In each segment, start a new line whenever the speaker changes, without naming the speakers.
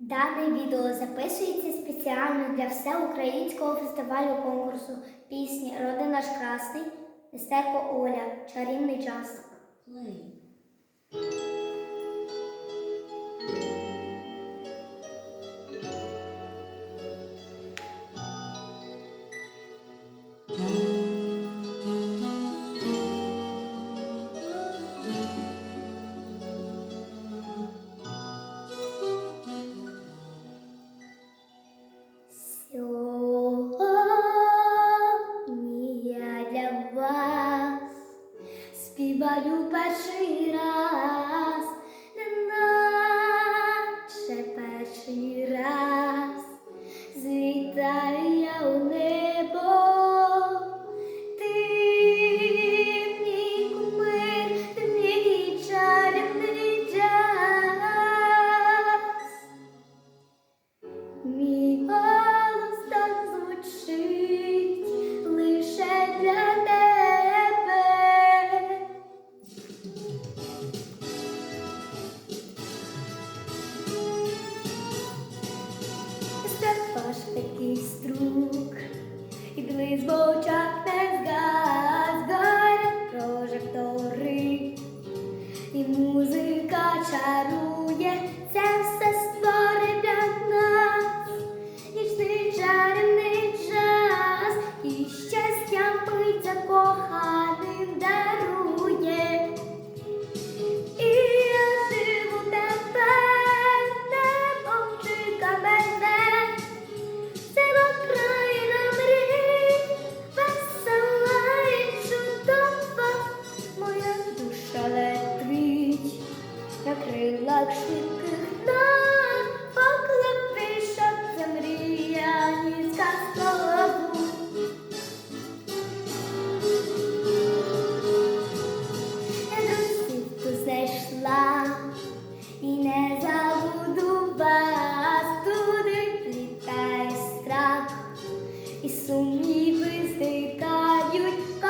Дане відео записується спеціально для всеукраїнського фестивалю конкурсу пісні Роди наш красний, Нестерко Оля, Чарівний час.
Play.
Сьогодні Bibaru Bashiras. Крилах швидких ног, поклади, щоб це мрія ні сказкову. Я до світу зайшла і не забуду вас, страх, і сумніви зникають,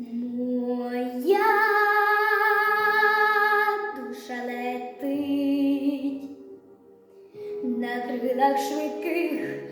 Моя душа летить на крилах швидких.